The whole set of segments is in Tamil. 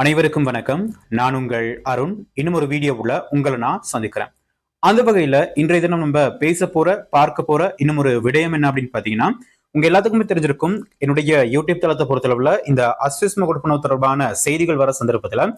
அனைவருக்கும் வணக்கம். நான் உங்கள் அருண். இன்னும் ஒரு வீடியோவுல உங்களை நான் சந்திக்கிறேன். அந்த வகையில இன்றைய தினம் நம்ம பேச போற பார்க்க போற இன்னும் ஒரு விடயம் என்ன அப்படின்னு பாத்தீங்கன்னா உங்க எல்லாத்துக்குமே தெரிஞ்சிருக்கும். என்னுடைய யூடியூப் தளத்தை பொறுத்தளவுல இந்த அஸ்விஸ்ம கொடுப்பனவு தொடர்பான செய்திகள் வர சந்தர்ப்பத்துல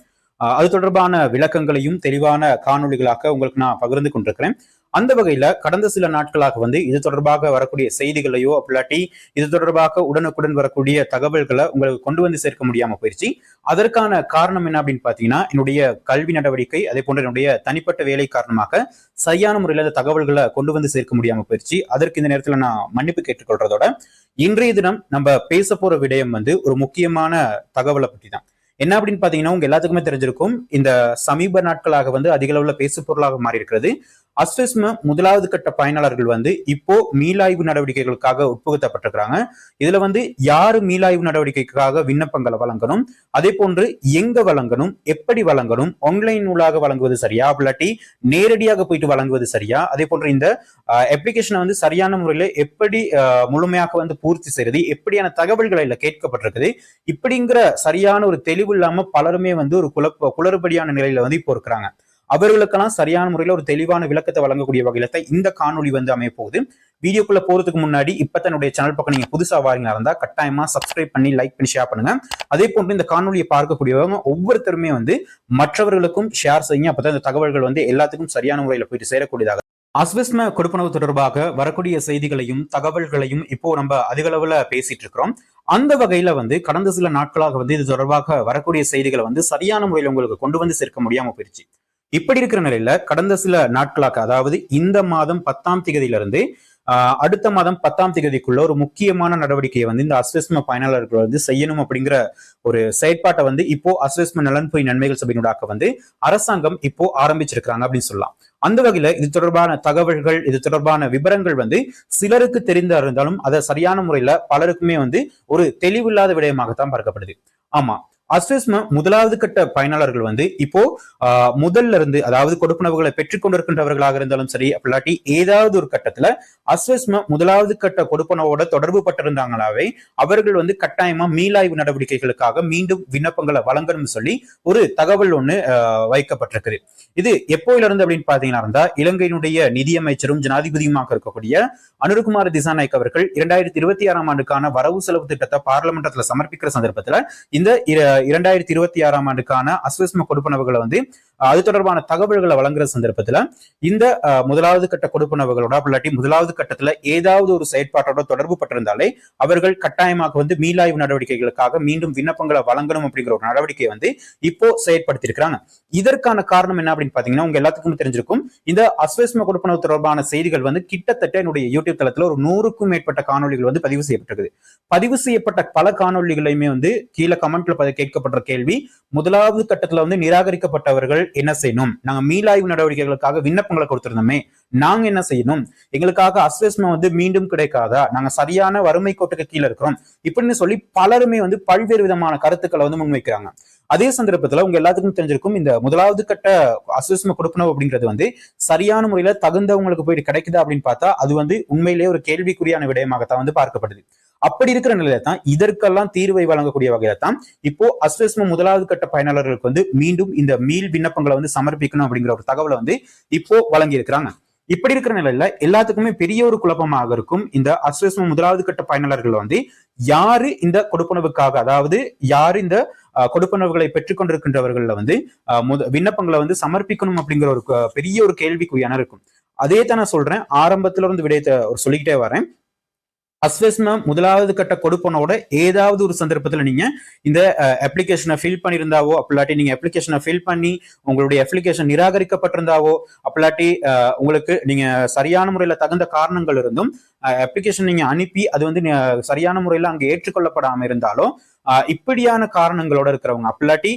அது தொடர்பான விளக்கங்களையும் தெளிவான காணொலிகளாக உங்களுக்கு நான் பகிர்ந்து கொண்டிருக்கிறேன். அந்த வகையில கடந்த சில நாட்களாக வந்து இது தொடர்பாக வரக்கூடிய செய்திகளையோ அப்படிலாட்டி இது தொடர்பாக உடனுக்குடன் வரக்கூடிய தகவல்களை உங்களுக்கு கொண்டு வந்து சேர்க்க முடியாம போயிடுச்சு அதற்கான காரணம் என்ன அப்படின்னு பாத்தீங்கன்னா என்னுடைய கல்வி நடவடிக்கை அதே போன்ற என்னுடைய தனிப்பட்ட வேலை காரணமாக சரியான முறையில் அந்த தகவல்களை கொண்டு வந்து சேர்க்க முடியாம போயிடுச்சு அதற்கு இந்த நேரத்துல நான் மன்னிப்பு கேட்டுக்கொள்றதோட இன்றைய தினம் நம்ம பேச போற விடயம் வந்து ஒரு முக்கியமான தகவலை பற்றி தான் என்ன அப்படின்னு பாத்தீங்கன்னா உங்க எல்லாத்துக்குமே தெரிஞ்சிருக்கும் இந்த சமீப நாட்களாக வந்து அதிக அளவுல பேசு பொருளாக மாறி இருக்கிறது அஸ்வஸ்ம முதலாவது கட்ட பயனாளர்கள் வந்து இப்போ மீளாய்வு நடவடிக்கைகளுக்காக உட்புகுத்தப்பட்டிருக்கிறாங்க. இதுல வந்து யாரு மீளாய்வு நடவடிக்கைக்காக விண்ணப்பங்களை வழங்கணும்? அதே போன்று எங்க வழங்கணும்? எப்படி வழங்கணும்? ஆன்லைன் நூலாக வழங்குவது சரியா? இல்லாட்டி நேரடியாக போயிட்டு வழங்குவது சரியா? அதே போன்று இந்த அப்ளிகேஷனை வந்து சரியான முறையில எப்படி முழுமையாக வந்து பூர்த்தி செய்யறது? எப்படியான தகவல்கள் இல்லை கேட்கப்பட்டிருக்குது? இப்படிங்கிற சரியான ஒரு தெளிவு இல்லாம பலருமே வந்து ஒரு குழப்ப குளறுபடியான நிலையில வந்து இப்போ இருக்கிறாங்க. அவர்களுக்கெல்லாம் சரியான முறையில் ஒரு தெளிவான விளக்கத்தை வழங்கக்கூடிய வகையில தான் இந்த காணொலி வந்து அமைய போகுது. வீடியோக்குள்ள போறதுக்கு முன்னாடி இப்ப தன்னுடைய சேனல் பக்கம் நீங்க புதுசா வாரீங்களா இருந்தா கட்டாயமா சப்ஸ்கிரைப் பண்ணி லைக் பண்ணி ஷேர் பண்ணுங்க. அதே போன்று இந்த காணொலியை பார்க்கக்கூடியவங்க ஒவ்வொருத்தருமே வந்து மற்றவர்களுக்கும் ஷேர் செய்யுங்க. அப்பதான் இந்த தகவல்கள் வந்து எல்லாத்துக்கும் சரியான முறையில போயிட்டு சேரக்கூடியதாக. அஸ்விஸ்ம கொடுப்பனவு தொடர்பாக வரக்கூடிய செய்திகளையும் தகவல்களையும் இப்போ நம்ம அதிகளவுல பேசிட்டு இருக்கிறோம். அந்த வகையில வந்து கடந்த சில நாட்களாக வந்து இது தொடர்பாக வரக்கூடிய செய்திகளை வந்து சரியான முறையில் உங்களுக்கு கொண்டு வந்து சேர்க்க முடியாம போயிடுச்சு இப்படி இருக்கிற நிலையில கடந்த சில நாட்களாக அதாவது இந்த மாதம் பத்தாம் தேதியிலிருந்து ஆஹ், அடுத்த மாதம் பத்தாம் தேதிக்குள்ள ஒரு முக்கியமான நடவடிக்கையை வந்து இந்த அஸ்வஸ்ம பயனாளர்கள் வந்து செய்யணும் அப்படிங்கிற ஒரு செயற்பாட்டை வந்து இப்போ அஸ்வஸ்ம நலன்புரி நன்மைகள் சபையினூடாக வந்து அரசாங்கம் இப்போ ஆரம்பிச்சிருக்காங்க அப்படின்னு சொல்லலாம். அந்த வகையில இது தொடர்பான தகவல்கள் இது தொடர்பான விவரங்கள் வந்து சிலருக்கு தெரிந்தா இருந்தாலும் அதை சரியான முறையில பலருக்குமே வந்து ஒரு தெளிவில்லாத விடயமாகத்தான் பார்க்கப்படுது. ஆமா அஸ்வஸ்ம முதலாவது கட்ட பயனாளர்கள் வந்து இப்போ முதல்ல இருந்து அதாவது கொடுப்பனவுகளை பெற்றுக்கொண்டிருக்கின்றவர்களாக இருந்தாலும் சரி அப்படிலாட்டி ஏதாவது ஒரு கட்டத்துல அஸ்வஸ்ம முதலாவது கட்ட கொடுப்பனவோட தொடர்பு பட்டிருந்தாங்களாவே அவர்கள் வந்து கட்டாயமா மீளாய்வு நடவடிக்கைகளுக்காக மீண்டும் விண்ணப்பங்களை வழங்கணும்னு சொல்லி ஒரு தகவல் ஒண்ணு வைக்கப்பட்டிருக்குது. இது எப்போயில இருந்து அப்படின்னு பாத்தீங்கன்னா இருந்தா இலங்கையினுடைய நிதியமைச்சரும் ஜனாதிபதியுமாக இருக்கக்கூடிய அனுருகுமார் திசாநாயக் அவர்கள் இரண்டாயிரத்தி இருபத்தி ஆறாம் ஆண்டுக்கான வரவு செலவு திட்டத்தை பார்லிமெண்டத்துல சமர்ப்பிக்கிற சந்தர்ப்பத்துல இந்த இரண்டாயிரத்தி இருபத்தி ஆறாம் ஆண்டுக்கான அஸ்வஸ்ம கொடுப்பனவுகளை வந்து அது தொடர்பான தகவல்களை வழங்குற சந்தர்ப்பத்துல இந்த முதலாவது கட்ட கொடுப்பனவுகளோட இல்லாட்டி முதலாவது கட்டத்துல ஏதாவது ஒரு செயற்பாட்டோட தொடர்பு பட்டிருந்தாலே அவர்கள் கட்டாயமாக வந்து மீளாய்வு நடவடிக்கைகளுக்காக மீண்டும் விண்ணப்பங்களை வழங்கணும் அப்படிங்கிற ஒரு நடவடிக்கையை வந்து இப்போ செயற்படுத்தியிருக்கிறாங்க. இதற்கான காரணம் என்ன அப்படின்னு பாத்தீங்கன்னா உங்க எல்லாத்துக்கும் தெரிஞ்சிருக்கும். இந்த அஸ்வஸ்ம கொடுப்பனவு தொடர்பான செய்திகள் வந்து கிட்டத்தட்ட என்னுடைய யூடியூப் தளத்துல ஒரு நூறுக்கும் மேற்பட்ட காணொளிகள் வந்து பதிவு செய்யப்பட்டிருக்குது. பதிவு செய்யப்பட்ட பல காணொளிகளையுமே வந்து கீழே கமெண்ட்ல கேட்கப்படுற கேட்கப்பட்ட கேள்வி முதலாவது கட்டத்துல வந்து நிராகரிக்கப்பட்டவர்கள் என்ன செய்யணும்? நாங்க மீளாய்வு நடவடிக்கைகளுக்காக விண்ணப்பங்களை கொடுத்திருந்தோமே நாங்க என்ன செய்யணும்? எங்களுக்காக அஸ்வஸ்மம் வந்து மீண்டும் கிடைக்காதா? நாங்க சரியான வறுமை கோட்டுக்கு கீழே இருக்கிறோம். இப்படின்னு சொல்லி பலருமே வந்து பல்வேறு விதமான கருத்துக்களை வந்து முன்வைக்கிறாங்க. அதே சந்தர்ப்பத்துல உங்க எல்லாத்துக்கும் தெரிஞ்சிருக்கும் இந்த முதலாவது கட்ட அஸ்வஸ்ம கொடுப்பனவு அப்படிங்கிறது வந்து சரியான முறையில தகுந்தவங்களுக்கு போயிட்டு கிடைக்குதா அப்படின்னு பார்த்தா அது வந்து உண்மையிலேயே ஒரு கேள்விக்குறியான விடயமாகத்தான் வந்து பார்க்கப்படுது. அப்படி இருக்கிற நிலையில தான் இதற்கெல்லாம் தீர்வை வழங்கக்கூடிய வகையில தான் இப்போ அஸ்வஸ்ம முதலாவது கட்ட பயனாளர்களுக்கு வந்து மீண்டும் இந்த மீள் விண்ணப்பங்களை வந்து சமர்ப்பிக்கணும் அப்படிங்கிற ஒரு தகவலை வந்து இப்போ வழங்கி இருக்கிறாங்க இப்படி இருக்கிற நிலையில எல்லாத்துக்குமே பெரிய ஒரு குழப்பமாக இருக்கும். இந்த அஸ்வஸ்ம முதலாவது கட்ட பயனாளர்கள் வந்து யாரு இந்த கொடுப்பனவுக்காக அதாவது யாரு இந்த அஹ், கொடுப்பனவுகளை பெற்றுக்கொண்டிருக்கின்றவர்கள்ல வந்து முத விண்ணப்பங்களை வந்து சமர்ப்பிக்கணும் அப்படிங்கிற ஒரு பெரிய ஒரு கேள்விக்குறியான இருக்கும். அதே தான் நான் சொல்றேன். ஆரம்பத்துல இருந்து விடயத்தை ஒரு சொல்லிக்கிட்டே வரேன். அஸ்வஸ்ம முதலாவது கட்ட கொடுப்பனோட ஏதாவது ஒரு சந்தர்ப்பத்தில் நீங்க இந்த அப்ளிகேஷனை ஃபில் பண்ணியிருந்தாவோ அப்படிலாட்டி நீங்க அப்ளிகேஷனை ஃபில் பண்ணி உங்களுடைய அப்ளிகேஷன் நிராகரிக்கப்பட்டிருந்தாவோ அப்படிலாட்டி உங்களுக்கு நீங்க சரியான முறையில தகுந்த காரணங்கள் இருந்தும் அப்ளிகேஷன் நீங்க அனுப்பி அது வந்து சரியான முறையில அங்கே ஏற்றுக்கொள்ளப்படாம இருந்தாலும் இப்படியான காரணங்களோட இருக்கிறவங்க. அப்படிலாட்டி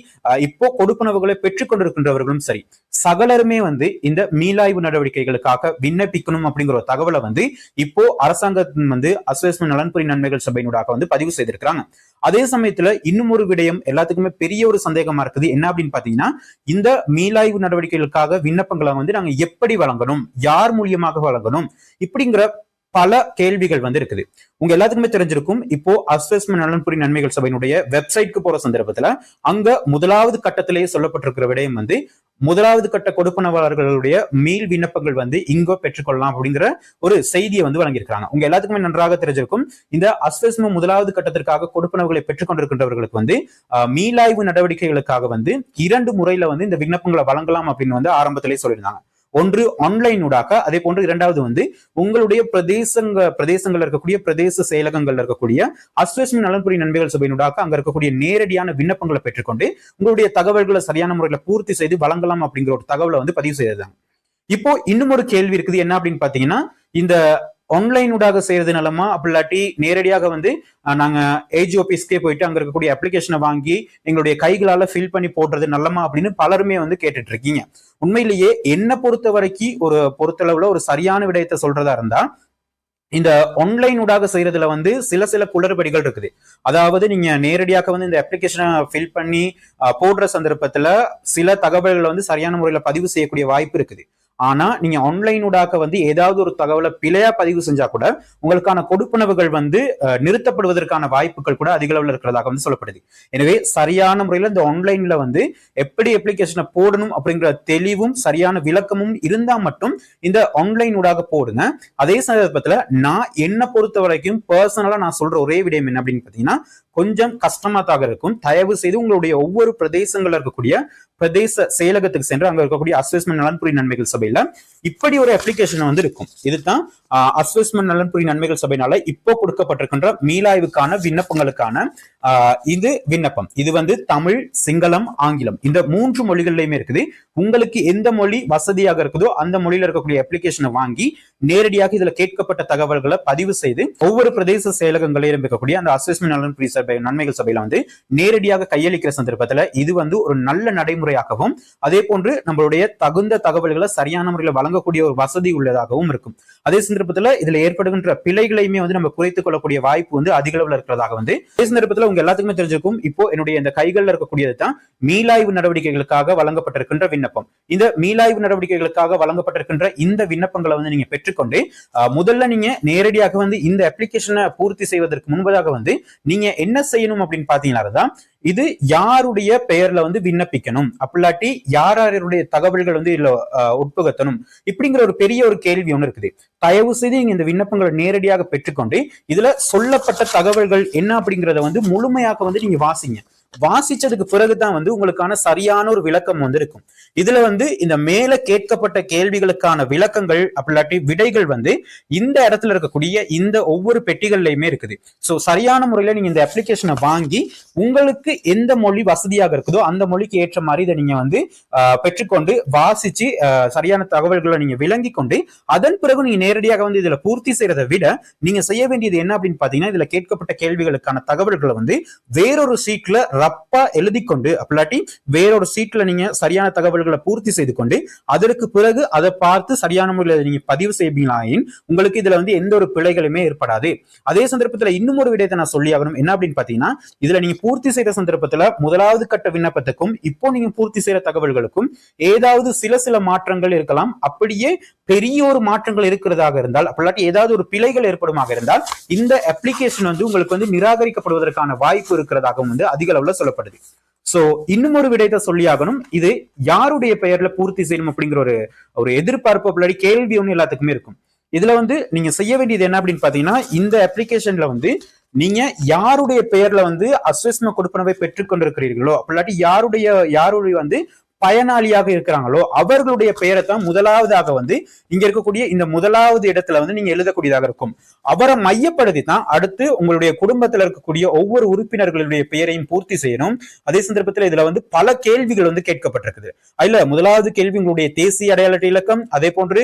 இப்போ கொடுப்பனவுகளை பெற்றுக்கொண்டிருக்கின்றவர்களும் சரி சகலருமே வந்து இந்த மீளாய்வு நடவடிக்கைகளுக்காக விண்ணப்பிக்கணும் அப்படிங்கிற ஒரு தகவலை வந்து இப்போ அரசாங்கம் வந்து அஸ்வஸ்ம நலன்புரி நன்மைகள் சபையினூடாக வந்து பதிவு செய்திருக்கிறாங்க. அதே சமயத்துல இன்னும் ஒரு விடயம் எல்லாத்துக்குமே பெரிய ஒரு சந்தேகமா இருக்குது. என்ன அப்படின்னு பாத்தீங்கன்னா இந்த மீளாய்வு நடவடிக்கைகளுக்காக விண்ணப்பங்களை வந்து நாங்க எப்படி வழங்கணும்? யார் மூலியமாக வழங்கணும்? இப்படிங்கிற பல கேள்விகள் வந்து இருக்குது உங்க எல்லாத்துக்குமே தெரிஞ்சிருக்கும். இப்போ அசஸ்மெண்ட் நலன்புரி நன்மைகள் சபையினுடைய வெப்சைட்க்கு போற சந்தர்ப்பத்துல அங்க முதலாவது கட்டத்திலேயே சொல்லப்பட்டிருக்கிற விடயம் வந்து முதலாவது கட்ட கொடுப்பனவாளர்களுடைய மீள் விண்ணப்பங்கள் வந்து இங்கோ பெற்றுக்கொள்ளலாம் அப்படிங்கிற ஒரு செய்தியை வந்து வழங்கியிருக்காங்க உங்க எல்லாத்துக்குமே நன்றாக தெரிஞ்சிருக்கும். இந்த அஸ்வஸ்ம முதலாவது கட்டத்திற்காக கொடுப்பனவுகளை பெற்றுக்கொண்டிருக்கின்றவர்களுக்கு வந்து மீளாய்வு நடவடிக்கைகளுக்காக வந்து இரண்டு முறையில வந்து இந்த விண்ணப்பங்களை வழங்கலாம் அப்படின்னு வந்து ஆரம்பத்திலே சொல்லியிருந்தாங்க. ஒன்று ஆன்லைன் ஊடாக அதே போன்று இரண்டாவது வந்து உங்களுடைய பிரதேசங்க பிரதேசங்கள் இருக்கக்கூடிய பிரதேச செயலகங்கள் இருக்கக்கூடிய அஸ்வஸ்மி நலன்புரி நண்பர்கள் சபையினூடாக அங்க இருக்கக்கூடிய நேரடியான விண்ணப்பங்களை பெற்றுக்கொண்டு உங்களுடைய தகவல்களை சரியான முறையில பூர்த்தி செய்து வழங்கலாம் அப்படிங்கிற ஒரு தகவலை வந்து பதிவு செய்திருந்தாங்க இப்போ இன்னும் ஒரு கேள்வி இருக்குது. என்ன அப்படின்னு பாத்தீங்கன்னா இந்த ஆன்லைன் ஊடாக செய்யறது நலமா? அப்படி இல்லாட்டி நேரடியாக வந்து நாங்க ஏஜ் ஆபீஸ்க்கே போயிட்டு அங்க இருக்கக்கூடிய அப்ளிகேஷனை வாங்கி எங்களுடைய கைகளால ஃபில் பண்ணி போடுறது நல்லமா அப்படின்னு பலருமே வந்து கேட்டுட்டு இருக்கீங்க உண்மையிலேயே என்ன பொறுத்த வரைக்கும் ஒரு பொறுத்தளவுல ஒரு சரியான விடயத்தை சொல்றதா இருந்தா இந்த ஆன்லைன் ஊடாக செய்யறதுல வந்து சில சில குளறுபடிகள் இருக்குது. அதாவது நீங்க நேரடியாக வந்து இந்த அப்ளிகேஷனை ஃபில் பண்ணி அஹ், போடுற சந்தர்ப்பத்துல சில தகவல்களை வந்து சரியான முறையில பதிவு செய்யக்கூடிய வாய்ப்பு இருக்குது. ஆனா நீங்க ஆன்லைன் ஊடாக வந்து ஏதாவது ஒரு தகவலை பிழையா பதிவு செஞ்சா கூட உங்களுக்கான கொடுப்பனவுகள் வந்து நிறுத்தப்படுவதற்கான வாய்ப்புகள் கூட அதிக அளவில் இருக்கிறதாக வந்து சொல்லப்படுது. எனவே சரியான முறையில் இந்த ஆன்லைன்ல வந்து எப்படி அப்ளிகேஷனை போடணும் அப்படிங்கிற தெளிவும் சரியான விளக்கமும் இருந்தா மட்டும் இந்த ஆன்லைன் ஊடாக போடுங்க. அதே சந்தர்ப்பத்துல நான் என்ன பொறுத்த வரைக்கும் பர்சனலா நான் சொல்ற ஒரே விடயம் என்ன அப்படின்னு பாத்தீங்கன்னா கொஞ்சம் கஷ்டமா தான் இருக்கும். தயவு செய்து உங்களுடைய ஒவ்வொரு பிரதேசங்கள்ல இருக்கக்கூடிய பிரதேச செயலகத்துக்கு சென்று அங்க இருக்கக்கூடிய அசஸ்மெண்ட் நலன்புரி நன்மைகள் சபையில இப்படி ஒரு அப்ளிகேஷன் வந்து இருக்கும். இதுதான் அசஸ்மெண்ட் நலன்புரி நன்மைகள் சபையினால இப்போ கொடுக்கப்பட்டிருக்கின்ற மீளாய்வுக்கான விண்ணப்பங்களுக்கான இது விண்ணப்பம். இது வந்து தமிழ் சிங்களம் ஆங்கிலம். இந்த மூன்று மொழிகள்லயுமே இருக்குது. உங்களுக்கு எந்த மொழி வசதியாக இருக்குதோ அந்த மொழியில இருக்கக்கூடிய அப்ளிகேஷனை வாங்கி நேரடியாக இதுல கேட்கப்பட்ட தகவல்களை பதிவு செய்து ஒவ்வொரு பிரதேச செயலகங்களிலும் இருக்கக்கூடிய அந்த அசஸ்மெண்ட் நலன்புரி சபை நன்மைகள் சபையில வந்து நேரடியாக கையளிக்கிற சந்தர்ப்பத்துல இது வந்து ஒரு நல்ல நடைமுறையாகவும் அதே போன்று நம்மளுடைய தகுந்த தகவல்களை சரியான முறையில் வழங்கக்கூடிய ஒரு வசதி உள்ளதாகவும் இருக்கும். அதே சந்தர்ப்பத்துல இதுல ஏற்படுகின்ற பிழைகளையுமே வந்து நம்ம குறைத்துக் கொள்ளக்கூடிய வாய்ப்பு வந்து அதிக அளவில் இருக்கிறதாக வந்து அதே சந்தர்ப்பத்துல உங்க எல்லாத்துக்குமே தெரிஞ்சிருக்கும். இப்போ என்னுடைய இந்த கைகள்ல இருக்கக்கூடியது தான் மீளாய்வு நடவடிக்கைகளுக்காக வழங்கப்பட்டிருக்கின்ற விண்ணப்பம். இந்த மீளாய்வு நடவடிக்கைகளுக்காக வழங்கப்பட்டிருக்கின்ற இந்த விண்ணப்பங்களை வந்து நீங்க பெற்றுக்கொண்டு முதல்ல நீங்க நேரடியாக வந்து இந்த அப்ளிகேஷனை பூர்த்தி செய்வதற்கு முன்பதாக வந்து நீங்க என்ன செய்யணும் அப்படின்னு பாத்தீங்கன்னா தான் இது யாருடைய பெயர்ல வந்து விண்ணப்பிக்கணும்? அப்படிலாட்டி யார் யாருடைய தகவல்கள் வந்து இதுல உட்புகத்தணும்? இப்படிங்கிற ஒரு பெரிய ஒரு கேள்வி ஒன்று இருக்குது. தயவு செய்து நீங்க இந்த விண்ணப்பங்களை நேரடியாக பெற்றுக்கொண்டு இதுல சொல்லப்பட்ட தகவல்கள் என்ன அப்படிங்கறத வந்து முழுமையாக வந்து நீங்க வாசிங்க. வாசிச்சதுக்கு பிறகுதான் வந்து உங்களுக்கான சரியான ஒரு விளக்கம் வந்து இருக்கும் இதுல வந்து இந்த மேல கேட்கப்பட்ட கேள்விகளுக்கான விளக்கங்கள் அப்படி விடைகள் வந்து இந்த இடத்துல இருக்கக்கூடிய இந்த ஒவ்வொரு பெட்டிகள்லயுமே இருக்குது. சோ சரியான முறையில நீங்க இந்த அப்ளிகேஷனை வாங்கி உங்களுக்கு எந்த மொழி வசதியாக இருக்குதோ அந்த மொழிக்கு ஏற்ற மாதிரி இதை நீங்க வந்து ஆஹ், பெற்றுக்கொண்டு வாசிச்சு ஆஹ், சரியான தகவல்களை நீங்க விளங்கி கொண்டு அதன் பிறகு நீங்க நேரடியாக வந்து இதுல பூர்த்தி செய்யறதை விட நீங்க செய்ய வேண்டியது என்ன அப்படின்னு பாத்தீங்கன்னா இதுல கேட்கப்பட்ட கேள்விகளுக்கான தகவல்களை வந்து வேறொரு சீட்ல ரப்பா எழுதி கொண்டு அப்படி வேறொரு சீட்ல நீங்க சரியான தகவல்களை பூர்த்தி செய்து கொண்டு அதற்கு பிறகு அதை பார்த்து சரியான முறையில் நீங்க பதிவு செய்வீங்களாயின் உங்களுக்கு இதுல வந்து எந்த ஒரு பிழைகளுமே ஏற்படாது. அதே சந்தர்ப்பத்துல இன்னும் ஒரு விடயத்தை நான் சொல்லி ஆகணும். என்ன அப்படின்னு பாத்தீங்கன்னா இதுல நீங்க பூர்த்தி செய்த சந்தர்ப்பத்துல முதலாவது கட்ட விண்ணப்பத்துக்கும் இப்போ நீங்க பூர்த்தி செய்யற தகவல்களுக்கும் ஏதாவது சில சில மாற்றங்கள் இருக்கலாம். அப்படியே பெரிய ஒரு மாற்றங்கள் இருக்கிறதாக இருந்தால் அப்படி ஏதாவது ஒரு பிழைகள் ஏற்படுமாக இருந்தால் இந்த அப்ளிகேஷன் வந்து உங்களுக்கு வந்து நிராகரிக்கப்படுவதற்கான வாய்ப்பு இருக்கிறதாகவும் வந்து அதிக அளவுல சொல்லப்படுது. சோ இன்னும் ஒரு விடயத்தை சொல்லியாகணும் இது யாருடைய பெயர்ல பூர்த்தி செய்யணும் அப்படிங்கிற ஒரு ஒரு எதிர்பார்ப்பு அப்படி கேள்வி ஒன்று எல்லாத்துக்குமே இருக்கும். இதுல வந்து நீங்க செய்ய வேண்டியது என்ன அப்படின்னு பாத்தீங்கன்னா இந்த அப்ளிகேஷன்ல வந்து நீங்க யாருடைய பெயர்ல வந்து அஸ்வஸ்ம கொடுப்பனவை பெற்றுக் கொண்டிருக்கிறீர்களோ அப்படி யாருடைய யாருடைய வந்து பயனாளியாக இருக்கிறாங்களோ அவர்களுடைய பெயரை தான் முதலாவதாக வந்து இங்க இருக்கக்கூடிய இந்த முதலாவது இடத்துல வந்து நீங்க எழுதக்கூடியதாக இருக்கும். அவரை மையப்படுத்தி தான் அடுத்து உங்களுடைய குடும்பத்துல இருக்கக்கூடிய ஒவ்வொரு உறுப்பினர்களுடைய பெயரையும் பூர்த்தி செய்யணும். அதே சந்தர்ப்பத்தில் இதுல வந்து பல கேள்விகள் வந்து கேட்கப்பட்டிருக்குது. அதுல முதலாவது கேள்வி உங்களுடைய தேசிய அடையாள இலக்கம் அதே போன்று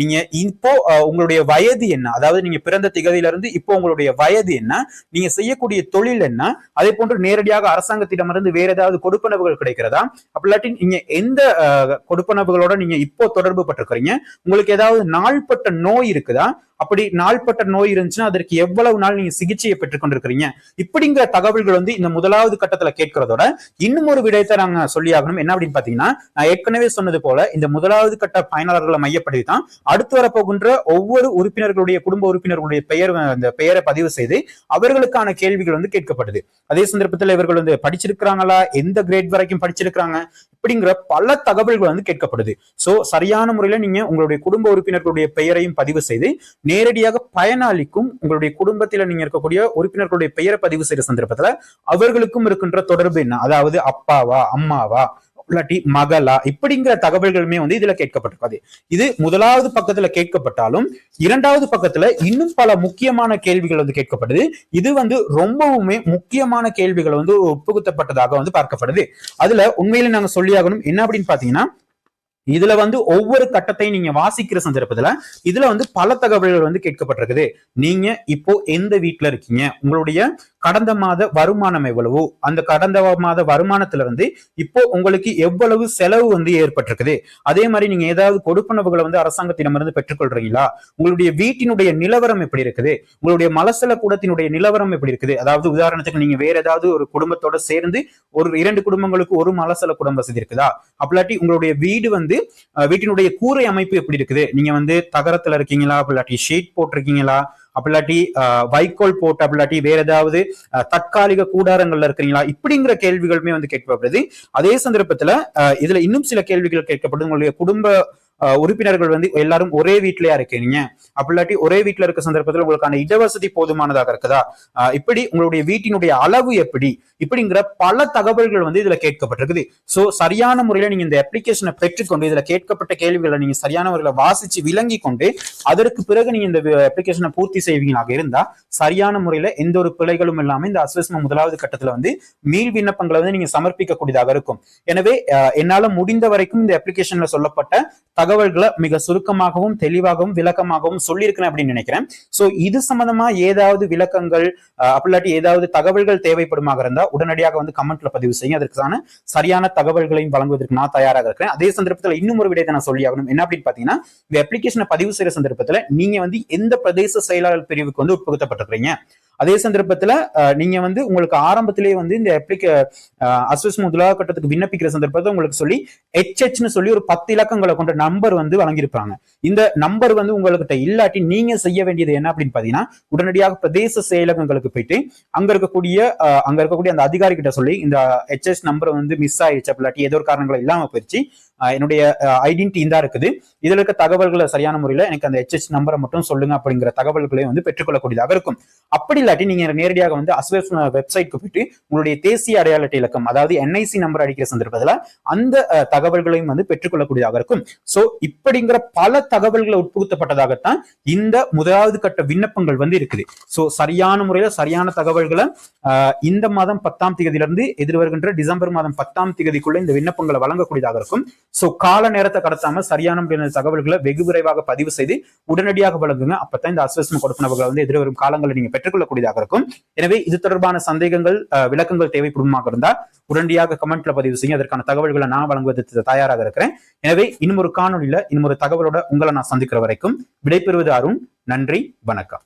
நீங்க இப்போ உங்களுடைய வயது என்ன? அதாவது நீங்க பிறந்த திகதியிலிருந்து இப்போ உங்களுடைய வயது என்ன? நீங்க செய்யக்கூடிய தொழில் என்ன? அதே போன்று நேரடியாக அரசாங்கத்திடமிருந்து வேற ஏதாவது கொடுப்பனவுகள் கிடைக்கிறதா? அப்படி இல்லாட்டி நீங்க எந்த கொடுப்பனவுகளோட நீங்க இப்போ தொடர்பு பட்டிருக்கிறீங்க உங்களுக்கு ஏதாவது நாள்பட்ட நோய் இருக்குதா? அப்படி நாள்பட்ட நோய் இருந்துச்சுன்னா அதற்கு எவ்வளவு நாள் நீங்க சிகிச்சையை பெற்றுக்கொண்டிருக்கிறீங்க இப்படிங்கிற தகவல்கள் வந்து இந்த முதலாவது கட்டத்துல கேட்கிறதோட இன்னும் ஒரு விடயத்தை நாங்க சொல்லி ஆகணும். என்ன அப்படின்னு பாத்தீங்கன்னா நான் ஏற்கனவே சொன்னது போல இந்த முதலாவது கட்ட பயனாளர்களை மையப்படுத்தி தான் அடுத்து வரப்போகின்ற ஒவ்வொரு உறுப்பினர்களுடைய குடும்ப உறுப்பினர்களுடைய பெயர் அந்த பெயரை பதிவு செய்து அவர்களுக்கான கேள்விகள் வந்து கேட்கப்படுது. அதே சந்தர்ப்பத்தில் இவர்கள் வந்து படிச்சிருக்கிறாங்களா? எந்த கிரேட் வரைக்கும் படிச்சிருக்கிறாங்க? இப்படி அப்படிங்கிற பல தகவல்கள் வந்து கேட்கப்படுது. சோ சரியான முறையில நீங்க உங்களுடைய குடும்ப உறுப்பினர்களுடைய பெயரையும் பதிவு செய்து நேரடியாக பயனாளிக்கும் உங்களுடைய குடும்பத்தில நீங்க இருக்கக்கூடிய உறுப்பினர்களுடைய பெயரை பதிவு செய்யற சந்தர்ப்பத்துல அவர்களுக்கும் இருக்கின்ற தொடர்பு என்ன? அதாவது அப்பாவா அம்மாவா? இல்லாட்டி மகளா இப்படிங்கிற தகவல்களுமே வந்து இதுல கேட்கப்பட்டிருக்காது இது முதலாவது பக்கத்துல கேட்கப்பட்டாலும் இரண்டாவது பக்கத்துல இன்னும் பல முக்கியமான கேள்விகள் வந்து கேட்கப்படுது. இது வந்து ரொம்பவுமே முக்கியமான கேள்விகள் வந்து புகுத்தப்பட்டதாக வந்து பார்க்கப்படுது. அதுல உண்மையில நாங்க சொல்லியாகணும். என்ன அப்படின்னு பாத்தீங்கன்னா இதுல வந்து ஒவ்வொரு கட்டத்தையும் நீங்க வாசிக்கிற சந்தர்ப்பத்துல இதுல வந்து பல தகவல்கள் வந்து கேட்கப்பட்டிருக்குது. நீங்க இப்போ எந்த வீட்டுல இருக்கீங்க? உங்களுடைய கடந்த மாத வருமானம் எவ்வளவு? அந்த கடந்த மாத வருமானத்துல இருந்து இப்போ உங்களுக்கு எவ்வளவு செலவு வந்து ஏற்பட்டிருக்குது? அதே மாதிரி நீங்க ஏதாவது கொடுப்பனவுகளை வந்து அரசாங்கத்திடமிருந்து பெற்றுக்கொள்றீங்களா? உங்களுடைய வீட்டினுடைய நிலவரம் எப்படி இருக்குது? உங்களுடைய மலசல கூடத்தினுடைய நிலவரம் எப்படி இருக்குது? அதாவது உதாரணத்துக்கு நீங்க வேற ஏதாவது ஒரு குடும்பத்தோட சேர்ந்து ஒரு இரண்டு குடும்பங்களுக்கு ஒரு மலசல குடும்ப வசதி இருக்குதா? அப்பலாட்டி உங்களுடைய வீடு வந்து வீட்டினுடைய கூரை அமைப்பு எப்படி இருக்குது? நீங்க வந்து தகரத்துல இருக்கீங்களா? அப்பலாட்டி ஷீட் போட்டிருக்கீங்களா? அப்படிலாட்டி வைக்கோல் போட்டு அப்படிலாட்டி வேற ஏதாவது அஹ், தற்காலிக கூடாரங்கள்ல இருக்கிறீங்களா? இப்படிங்கிற கேள்விகளுமே வந்து கேட்கப்படுது. அதே சந்தர்ப்பத்துல அஹ், இதுல இன்னும் சில கேள்விகள் கேட்கப்படுது. உங்களுடைய குடும்ப உறுப்பினர்கள் வந்து எல்லாரும் ஒரே வீட்லயா இருக்கீங்க அப்படிலாட்டி ஒரே வீட்டுல இருக்க சந்தர்ப்பத்துல உங்களுக்கான இடவசதி போதுமானதாக இருக்குதா? இப்படி உங்களுடைய வீட்டினுடைய அளவு எப்படி? இப்படிங்கிற பல தகவல்கள் வந்து இதுல கேட்கப்பட்டிருக்குது. சோ சரியான முறையில நீங்க இந்த அப்ளிகேஷனை பெற்றுக்கொண்டு இதுல கேட்கப்பட்ட கேள்விகளை நீங்க சரியான முறையில வாசிச்சு விளங்கி கொண்டு அதற்கு பிறகு நீங்க இந்த அப்ளிகேஷனை பூர்த்தி செய்வீங்களாக இருந்தா சரியான முறையில எந்த ஒரு பிழைகளும் இல்லாம இந்த அசஸ்மெண்ட் முதலாவது கட்டத்துல வந்து மீள் விண்ணப்பங்களை வந்து நீங்க சமர்ப்பிக்கக்கூடியதாக இருக்கும். எனவே என்னால முடிந்த வரைக்கும் இந்த அப்ளிகேஷன்ல சொல்லப்பட்ட தகவல்களை மிக சுருக்கமாகவும் தெளிவாகவும் விளக்கமாகவும் சொல்லியிருக்கிறேன் அப்படின்னு நினைக்கிறேன். சோ இது சம்பந்தமா ஏதாவது விளக்கங்கள் அப்படிலாட்டி ஏதாவது தகவல்கள் தேவைப்படுமாக இருந்தா உடனடியாக வந்து கமெண்ட்ல பதிவு செய்யும் அதற்கான சரியான தகவல்களையும் வழங்குவதற்கு நான் தயாராக இருக்கிறேன். அதே சந்தர்ப்பத்துல இன்னும் ஒரு விடயத்தை நான் சொல்லி ஆகணும். என்ன அப்படின்னு பாத்தீங்கன்னா இந்த அப்ளிகேஷனை பதிவு செய்யற சந்தர்ப்பத்துல நீங்க வந்து எந்த பிரதேச செயலாளர் பிரிவுக்கு வந்து உட்படுத்தப்பட்டிருக்கிறீங்க? அதே சந்தர்ப்பத்துல நீங்க வந்து உங்களுக்கு ஆரம்பத்திலேயே வந்து இந்த அப்ளிகே அஸ்வஸ் முதலாக கட்டத்துக்கு விண்ணப்பிக்கிற சந்தர்ப்பத்தை உங்களுக்கு சொல்லி ஹெச்ஹெச்னு சொல்லி ஒரு பத்து இலக்கங்களை கொண்ட நம்பர் வந்து வழங்கியிருப்பாங்க. இந்த நம்பர் வந்து உங்கள்கிட்ட இல்லாட்டி நீங்க செய்ய வேண்டியது என்ன அப்படின்னு பாத்தீங்கன்னா உடனடியாக பிரதேச செயலகங்களுக்கு போயிட்டு அங்க இருக்கக்கூடிய அங்க இருக்கக்கூடிய அந்த அதிகாரி கிட்ட சொல்லி இந்த ஹெச்எஸ் நம்பர் வந்து மிஸ் ஆயிடுச்சு அப்படிலாட்டி ஏதோ ஒரு காரணங்கள் இல்லாம போயிடுச்சு என்னுடைய ஐடென்டி தான் இருக்குது. இதுல இருக்க தகவல்களை சரியான முறையில எனக்கு அந்த ஹெச்எச் நம்பரை மட்டும் சொல்லுங்க அப்படிங்கிற தகவல்களை வந்து பெற்றுக்கொள்ளக்கூடியதாக இருக்கும். அப்படி இல்லாட்டி நீங்க நேரடியாக வந்து அஸ்வெஃப் வெப்சைட்க்கு போயிட்டு உங்களுடைய தேசிய அடையாள இலக்கம் அதாவது என்ஐசி நம்பர் அடிக்கிற சந்தர்ப்பத்தில் அந்த தகவல்களையும் வந்து பெற்றுக்கொள்ளக்கூடியதாக இருக்கும். சோ இப்படிங்கிற பல தகவல்களை உட்புகுத்தப்பட்டதாகத்தான் இந்த முதலாவது கட்ட விண்ணப்பங்கள் வந்து இருக்குது. சோ சரியான முறையில சரியான தகவல்களை ஆஹ், இந்த மாதம் பத்தாம் தேதியிலிருந்து எதிர்வருகின்ற டிசம்பர் மாதம் பத்தாம் தேதிக்குள்ள இந்த விண்ணப்பங்களை வழங்கக்கூடியதாக இருக்கும். சோ கால நேரத்தை கடத்தாம சரியான தகவல்களை வெகு விரைவாக பதிவு செய்து உடனடியாக வழங்குங்க அப்பதான் இந்த அஸ்வஸ்ம கொடுப்பனவுகளை வந்து எதிர்வரும் காலங்களில் நீங்க பெற்றுக்கொள்ளக்கூடியதாக இருக்கும். எனவே இது தொடர்பான சந்தேகங்கள் விளக்கங்கள் தேவைப்படுமாக இருந்தால் உடனடியாக கமெண்ட்ல பதிவு செய்யும் அதற்கான தகவல்களை நான் வழங்குவதற்கு தயாராக இருக்கிறேன். எனவே இன்னும் ஒரு காணொலியில இன்னும் ஒரு தகவலோட உங்களை நான் சந்திக்கிற வரைக்கும் விடைபெறுவது அருண். நன்றி வணக்கம்.